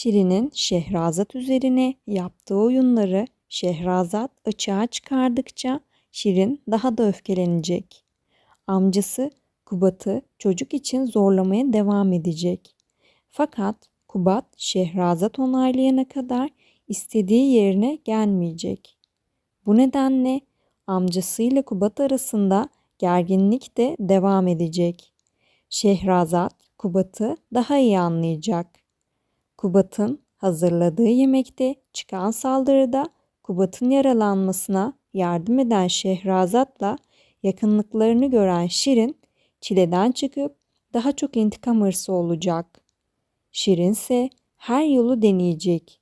Şirin'in Şehrazat üzerine yaptığı oyunları Şehrazat açığa çıkardıkça Şirin daha da öfkelenecek. Amcası Kubat'ı çocuk için zorlamaya devam edecek. Fakat Kubat Şehrazat onaylayana kadar istediği yerine gelmeyecek. Bu nedenle amcasıyla Kubat arasında gerginlik de devam edecek. Şehrazat Kubat'ı daha iyi anlayacak. Kubat'ın hazırladığı yemekte çıkan saldırıda Kubat'ın yaralanmasına yardım eden Şehrazat'la yakınlıklarını gören Şirin çileden çıkıp daha çok intikam hırsı olacak. Şirin ise her yolu deneyecek.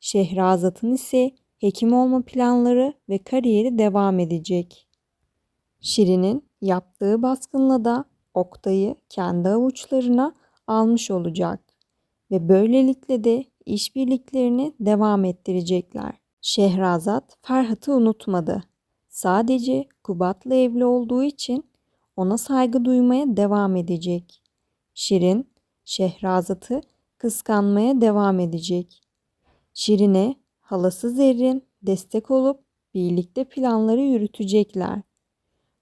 Şehrazat'ın ise hekim olma planları ve kariyeri devam edecek. Şirin'in yaptığı baskınla da Oktay'ı kendi avuçlarına almış olacak ve böylelikle de işbirliklerini devam ettirecekler. Şehrazat Ferhat'ı unutmadı. Sadece Kubat'la evli olduğu için ona saygı duymaya devam edecek. Şirin, Şehrazat'ı kıskanmaya devam edecek. Şirin'e halası Zerrin destek olup birlikte planları yürütecekler.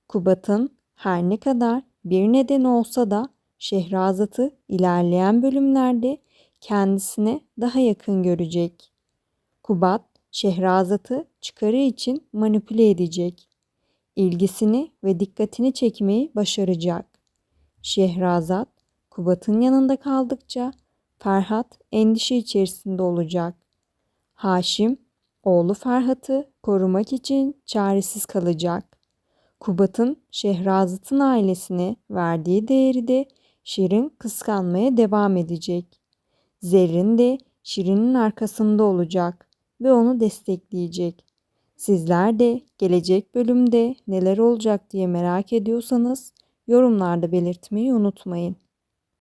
Kubat'ın her ne kadar bir neden olsa da Şehrazat'ı ilerleyen bölümlerde kendisine daha yakın görecek. Kubat, Şehrazat'ı çıkarı için manipüle edecek. İlgisini ve dikkatini çekmeyi başaracak. Şehrazat, Kubat'ın yanında kaldıkça Ferhat endişe içerisinde olacak. Haşim, oğlu Ferhat'ı korumak için çaresiz kalacak. Kubat'ın Şehrazat'ın ailesine verdiği değeri de Şirin kıskanmaya devam edecek. Zerrin de Şirin'in arkasında olacak ve onu destekleyecek. Sizler de gelecek bölümde neler olacak diye merak ediyorsanız yorumlarda belirtmeyi unutmayın.